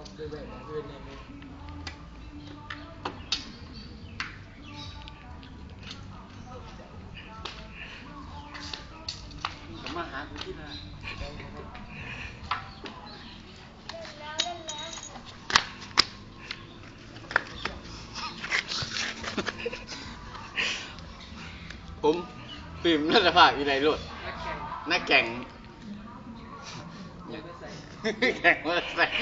แบบอื่นเนี่ยผมมาหาคุณที่ไหนผมฟิล์มรัฐภาควิไลโรดนักแข่ง แข่งอยากไปใส่แข่งมอเตอร์ไซค์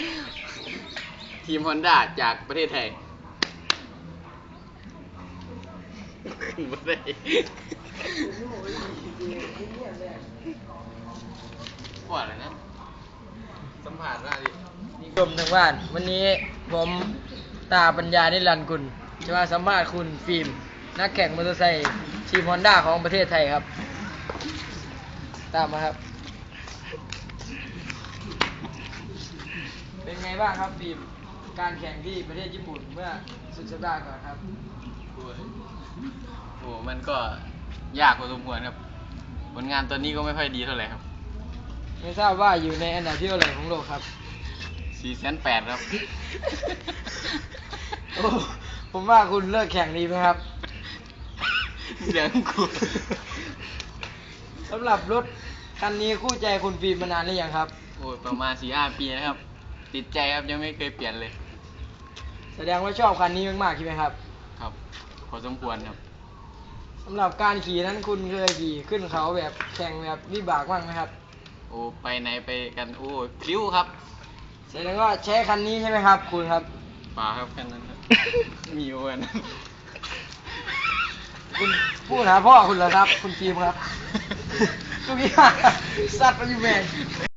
ทีมฮอนด้าจากประเทศไทยขึ้นมาได้ว่าอะไรนะ สัมผัสว่าดินิคมทางบ้าน วันนี้ผมตาปัญญานิรันดร์กุลจะมาสัมภาษณ์คุณฟิล์มนักแข่งมอเตอร์ไซค์ทีมฮอนด้าของประเทศไทยครับ ตามมาครับ เป็นไงบ้างครับฟิล์มการแข่งที่ประเทศญี่ปุ่นเมื่อสุดสัปดาห์ก่อนครับโอ้ยโอ้มันก็ยากพอสมควรครับ ผลงานตอนนี้ก็ไม่ค่อยดีเท่าไหร่ครับ ไม่ทราบว่าอยู่ในอันดับที่เท่าไหร่ของโลกครับสี่แสนแปดครับ โอ้ผมว่าคุณเลิกแข่งดีไหมครับ เดี๋ยวกูสำหรับรถคันนี้คู่ใจคุณฟิล์มมานานหรือยังครับ โอ้ยประมาณสี่ห้าปีนะครับ ติดใจครับยังไม่เคยเปลี่ยนเลย แสดงว่าชอบคันนี้มากๆใช่ไหมครับ ครับพอสมควรครับสำหรับการขี่นั้นคุณเคยขี่ขึ้นเขาแบบแข่งแบบวิบากบ้างไหมครับ โอ้ไปไหนไปกันโอ้ยคลิ้วครับแสดงว่าใช้คันนี้ใช่ไหมครับ คุณครับ ป่าครับแค่นั้นครับ มีโอ้ยนะคุณพูดหาพ่อคุณเหรอครับ คุณฟิล์มครับ ทุกอย่างสัตว์มันอยู่แมน